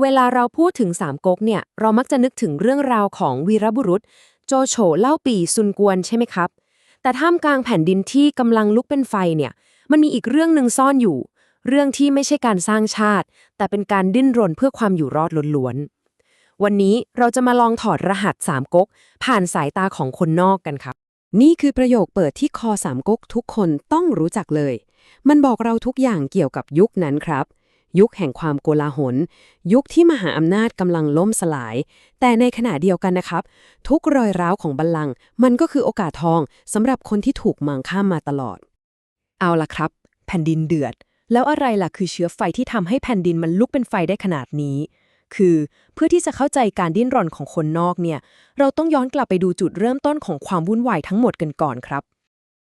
เวลาเราพูดถึงสามก๊กเนี่ย เรามักจะนึกถึงเรื่องราวของวีรบุรุษ โจโฉเล่าปีซุนกวนใช่ไหมครับ แต่ท่ามกลางแผ่นดินที่กำลังลุกเป็นไฟเนี่ย มันมีอีกเรื่องหนึ่งซ่อนอยู่ เรื่องที่ไม่ใช่การสร้างชาติ แต่เป็นการดิ้นรนเพื่อความอยู่รอดล้วนๆ วันนี้เราจะมาลองถอดรหัสสามก๊กผ่านสายตาของคนนอกกันครับ นี่คือประโยคเปิดที่คอสามก๊กทุกคนต้องรู้จักเลย มันบอกเราทุกอย่างเกี่ยวกับยุคนั้นครับ ยุคแห่งความโกลาหล ยุคที่มหาอำนาจกำลังล่มสลาย แต่ในขณะเดียวกันนะครับ ทุกรอยร้าวของบัลลังก์มันก็คือโอกาสทองสำหรับคนที่ถูกมองข้ามมาตลอด เอาล่ะครับ แผ่นดินเดือด แล้วอะไรล่ะคือเชื้อไฟที่ทำให้แผ่นดินมันลุกเป็นไฟได้ขนาดนี้ คือเพื่อที่จะเข้าใจการดิ้นรนของคนนอกเนี่ยเราต้องย้อนกลับไปดูจุดเริ่มต้นของความวุ่นวายทั้งหมดกันก่อนครับ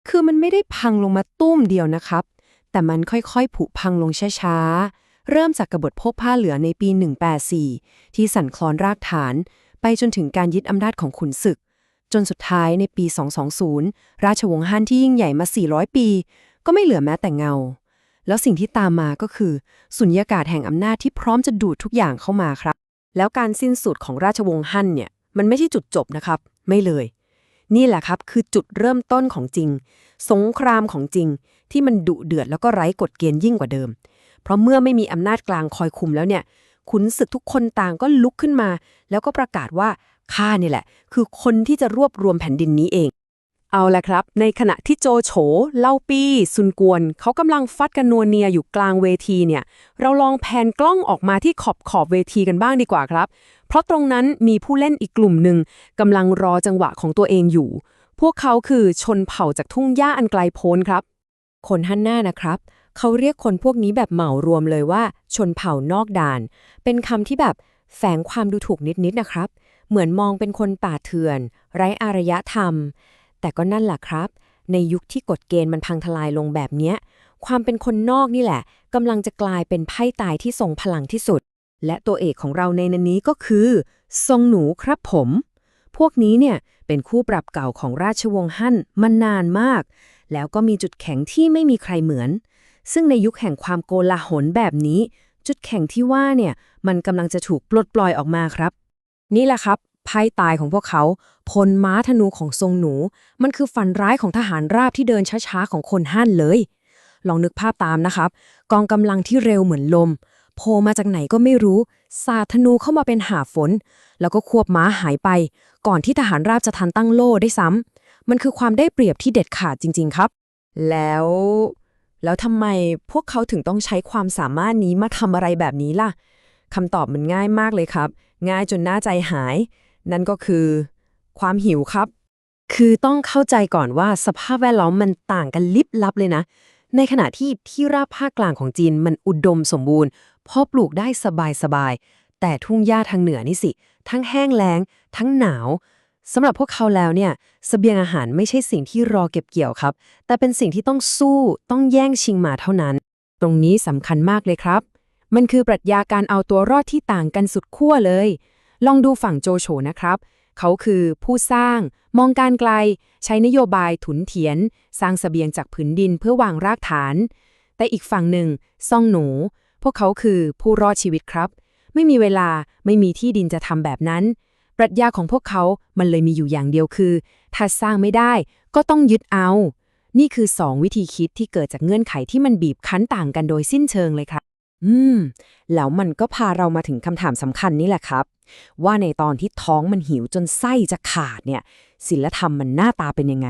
คือมันไม่ได้พังลงมาตุ้มเดียวนะครับแต่มันค่อยๆ ผุพังลงช้าๆ เริ่มจากกบฏพบผ้าเหลือในปี 184 ที่สั่นคลอนรากฐาน ไปจนถึงการยึดอำนาจของขุนศึก จนสุดท้ายในปี 220 ราชวงศ์ฮั่นที่ยิ่งใหญ่มา 400 ปี ก็ไม่เหลือแม้แต่เงา แล้วสิ่งที่ตามมาก็คือ สุญญากาศแห่งอำนาจที่พร้อมจะดูดทุกอย่างเข้ามาครับ แล้วการสิ้นสุดของราชวงศ์ฮั่นเนี่ยมันไม่ใช่จุดจบนะครับ ไม่เลย นี่แหละครับคือจุดเริ่มต้นของจริง สงครามของจริง ที่มันดุเดือดแล้วก็ไร้กฎเกณฑ์ยิ่งกว่าเดิม เพราะเมื่อไม่มีอำนาจกลางคอยคุมแล้วเนี่ยขุนศึกทุกคนต่างก็ลุกขึ้นมา แล้วก็ประกาศว่าข้านี่แหละ คือคนที่จะรวบรวมแผ่นดินนี้เอง เอาละครับ ในขณะที่โจโฉเล่าปี้ซุนกวน เขากำลังฟัดกันนัวเนียอยู่กลางเวทีเนี่ย เราลองแผนกล้องออกมาที่ขอบขอบเวทีกันบ้างดีกว่าครับ เพราะตรงนั้นมีผู้เล่นอีกกลุ่มหนึ่งกำลังรอจังหวะของตัวเองอยู่ พวกเขาคือชนเผ่าจากทุ่งหญ้าอันไกลโพ้นครับ คนฮั่นหน้านะครับ เขาเรียกคนพวกนี้แบบเหมารวมเลยว่า ชนเผ่านอกด่าน เป็นคำที่แบบแฝงความดูถูกนิดๆนะครับ เหมือนมองเป็นคนป่าเถื่อน ไร้อารยธรรม แต่ก็นั่นแหละครับ ในยุคที่กฎเกณฑ์มันพังทลายลงแบบเนี้ย ความเป็นคนนอกนี่แหละกำลังจะกลายเป็นไพ่ตายที่ทรงพลังที่สุด และตัวเอกของเราในนันนี้ก็คือ ทรงหนูครับผม พวกนี้เนี่ยเป็นคู่ปรับเก่าของราชวงศ์ฮั่นมานานมาก แล้วก็มีจุดแข็งที่ไม่มีใครเหมือน ซึ่งในยุคแห่งความโกลาหลแบบนี้ จุดแข็งที่ว่าเนี่ยมันกำลังจะถูกปลดปล่อยออกมาครับ นี่แหละครับไพ่ตายของพวกเขา พลม้าธนูของทรงหนู มันคือฝันร้ายของทหารราบที่เดินช้าๆของคนฮั่นเลย ลองนึกภาพตามนะครับ กองกำลังที่เร็วเหมือนลม โผล่มาจากไหนก็ไม่รู้ สาดธนูเข้ามาเป็นหาฝน แล้วก็ควบม้าหายไป ก่อนที่ทหารราบจะทันตั้งโล่ได้ซ้ำมันคือความได้เปรียบที่เด็ดขาดจริง ๆ ครับ แล้ว แล้วทำไมพวกเขาถึงต้องใช้ความสามารถนี้มาทำอะไรแบบนี้ล่ะคำตอบมันง่ายมากเลยครับ ง่ายจนน่าใจหาย นั่นก็คือ ความหิวครับ คือต้องเข้าใจก่อนว่าสภาพแวดล้อมมันต่างกันลิบลับเลยนะ ในขณะที่ที่ราบภาคกลางของจีนมันอุดมสมบูรณ์เพอปลูกได้สบายๆแต่ทุ่งหญ้าทางเหนือนี่สิ ทั้งแห้งแล้ง ทั้งหนาว สำหรับพวกเขาแล้วเนี่ยสเสบียงอาหารไม่ใช่สิ่งที่รอเก็บเกี่ยวครับ แต่เป็นสิ่งที่ต้องสู้ต้องแย่งชิงมาเท่านั้น ตรงนี้สำคัญมากเลยครับ มันคือปรัชญาการเอาตัวรอดที่ต่างกันสุดขั้วเลย ลองดูฝั่งโจโฉนะครับ เขาคือผู้สร้าง มองการไกล ใช้นโยบายถุนเถียน สร้างสเสบียงจากผืนดินเพื่อวางรากฐาน แต่อีกฝั่งหนึ่งซ่องหนู พวกเขาคือผู้รอดชีวิตครับ ไม่มีเวลาไม่มีที่ดินจะทำแบบนั้น รัชญาของพวกเขา มันเลยมีอยู่อย่างเดียวคือ ถ้าสร้างไม่ได้ก็ต้องยึดเอา นี่คือสองวิธีคิดที่เกิดจากเงื่อนไขที่มันบีบคั้นต่างกันโดยสิ้นเชิงเลยครับ อืม แล้วมันก็พาเรามาถึงคำถามสำคัญนี่แหละครับ ว่าในตอนที่ท้องมันหิวจนไส้จะขาดเนี่ยศิลธรรมมันหน้าตาเป็นยังไง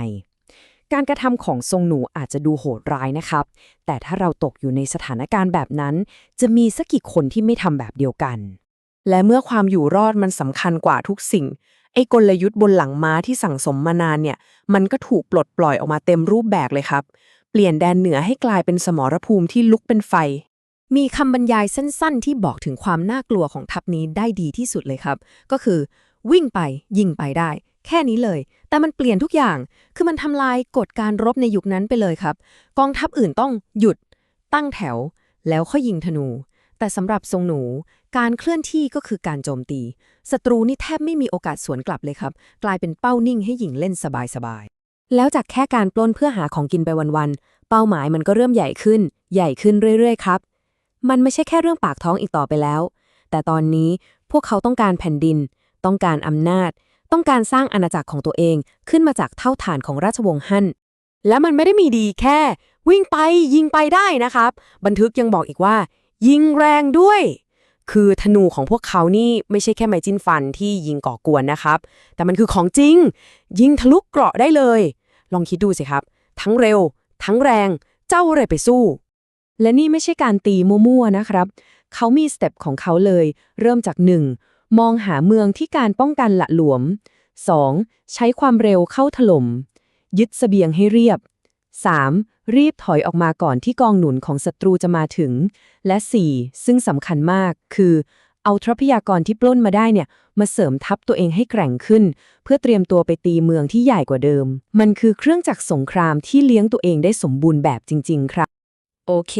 การกระทำของทรงหนูอาจจะดูโหดร้ายนะครับ แต่ถ้าเราตกอยู่ในสถานการณ์แบบนั้น จะมีสักกี่คนที่ไม่ทำแบบเดียวกัน และเมื่อความอยู่รอดมันสำคัญกว่าทุกสิ่ง ไอ้กลยุทธ์บนหลังม้าที่สั่งสมมานานเนี่ย มันก็ถูกปลดปล่อยออกมาเต็มรูปแบบเลยครับ เปลี่ยนแดนเหนือให้กลายเป็นสมรภูมิที่ลุกเป็นไฟ มีคำบรรยายสั้นๆ ที่บอกถึงความน่ากลัวของทัพนี้ได้ดีที่สุดเลยครับ ก็คือ วิ่งไปยิงไปได้ แค่นี้เลย แต่มันเปลี่ยนทุกอย่าง คือมันทำลายกฎการรบในยุคนั้นไปเลยครับ กองทัพอื่นต้องหยุด ตั้งแถว แล้วค่อยยิงธนู แต่สำหรับทรงหนู การเคลื่อนที่ก็คือการโจมตี ศัตรูนี่แทบไม่มีโอกาสสวนกลับเลยครับ กลายเป็นเป้านิ่งให้หญิงเล่นสบายๆ แล้วจากแค่การปล้นเพื่อหาของกินไปวันๆ เป้าหมายมันก็เริ่มใหญ่ขึ้น ใหญ่ขึ้นเรื่อยๆ ครับ มันไม่ใช่แค่เรื่องปากท้องอีกต่อไปแล้ว แต่ตอนนี้พวกเขาต้องการแผ่นดิน ต้องการอำนาจ ต้องการสร้างอาณาจักรของตัวเอง ขึ้นมาจากเท่าฐานของราชวงศ์ฮั่น และมันไม่ได้มีดีแค่ วิ่งไปยิงไปได้นะครับ บันทึกยังบอกอีกว่า ยิงแรงด้วย คือธนูของพวกเขานี่ไม่ใช่แค่ไม้จิ้นฟันที่ยิงก่อกวนนะครับ แต่มันคือของจริง ยิงทะลุเกราะได้เลย ลองคิดดูสิครับ ทั้งเร็ว ทั้งแรง เจ้าอะไรไปสู้ และนี่ไม่ใช่การตีมั่วๆนะครับ เขามีสเต็ปของเขาเลย เริ่มจาก 1. มองหาเมืองที่การป้องกันละหลวม 2. ใช้ความเร็วเข้าถล่ม ยึดเสบียงให้เรียบ 3. รีบถอยออกมาก่อนที่กองหนุนของศัตรูจะมาถึง และ 4. ซึ่งสำคัญมาก คือ เอาทรัพยากรที่ปล้นมาได้เนี่ย มาเสริมทัพตัวเองให้แกร่งขึ้น เพื่อเตรียมตัวไปตีเมืองที่ใหญ่กว่าเดิม มันคือเครื่องจักรสงครามที่เลี้ยงตัวเองได้สมบูรณ์แบบจริง ๆ ครับ โอเค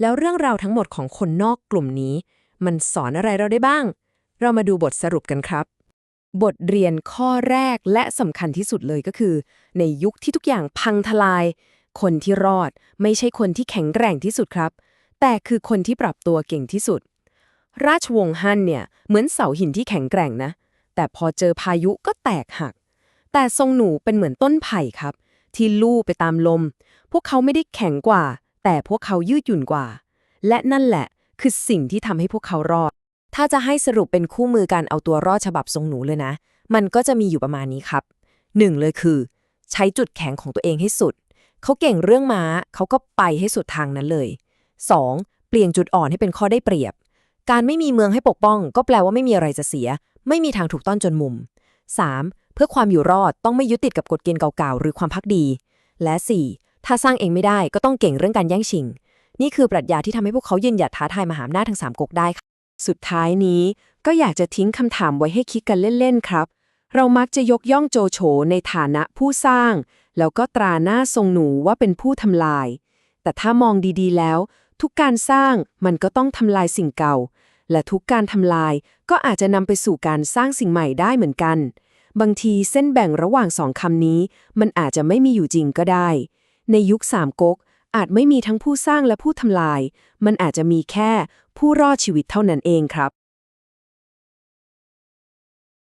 แล้วเรื่องราวทั้งหมดของคนนอกกลุ่มนี้ มันสอนอะไรเราได้บ้าง เรามาดูบทสรุปกันครับบทเรียนข้อแรกและสำคัญที่สุดเลยก็คือ ในยุคที่ทุกอย่างพังทลาย คนที่รอดไม่ใช่คนที่แข็งแกร่งที่สุดครับ แต่คือคนที่ปรับตัวเก่งที่สุด ราชวงศ์ฮั่นเนี่ยเหมือนเสาหินที่แข็งแกร่งนะ แต่พอเจอพายุก็แตกหัก แต่ทรงหนูเป็นเหมือนต้นไผ่ครับ ที่ลู่ไปตามลม พวกเขาไม่ได้แข็งกว่า แต่พวกเขายืดหยุ่นกว่า และนั่นแหละคือสิ่งที่ทำให้พวกเขารอด ถ้าจะให้สรุปเป็นคู่มือการเอาตัวรอดฉบับทรงหนูเลยนะ มันก็จะมีอยู่ประมาณนี้ครับหนึ่งเลยคือ ใช้จุดแข็งของตัวเองให้สุด เขาเก่งเรื่องม้าเขาก็ไปให้สุดทางนั้นเลย 2. เปลี่ยนจุดอ่อนให้เป็นข้อได้เปรียบ การไม่มีเมืองให้ปกป้อง ก็แปลว่าไม่มีอะไรจะเสีย ไม่มีทางถูกต้อนจนมุม 3. เพื่อความอยู่รอดต้องไม่ยึดติดกับกฎเกณฑ์เก่าๆ หรือความพักดี และ 4. ถ้าสร้างเองไม่ได้ก็ต้องเก่งเรื่องการแย่งชิง นี่คือปรัชญาที่ทำให้พวกเขายืนหยัดท้าทายมหาอำนาจทั้งสามก๊กได้ค่ะสุดท้ายนี้ก็อยากจะทิ้งคำถามไว้ให้คิดกันเล่น ๆ ครับ เรามักจะยกย่องโจโฉในฐานะผู้สร้าง แล้วก็ตราหน้าทรงหนูว่าเป็นผู้ทำลาย แต่ถ้ามองดีๆแล้ว ทุกการสร้างมันก็ต้องทำลายสิ่งเก่า และทุกการทำลายก็อาจจะนำไปสู่การสร้างสิ่งใหม่ได้เหมือนกัน บางทีเส้นแบ่งระหว่างสองคำนี้ มันอาจจะไม่มีอยู่จริงก็ได้ ในยุคสามก๊กอาจไม่มีทั้งผู้สร้างและผู้ทำลาย มันอาจจะมีแค่ผู้รอดชีวิตเท่านั้นเองครับ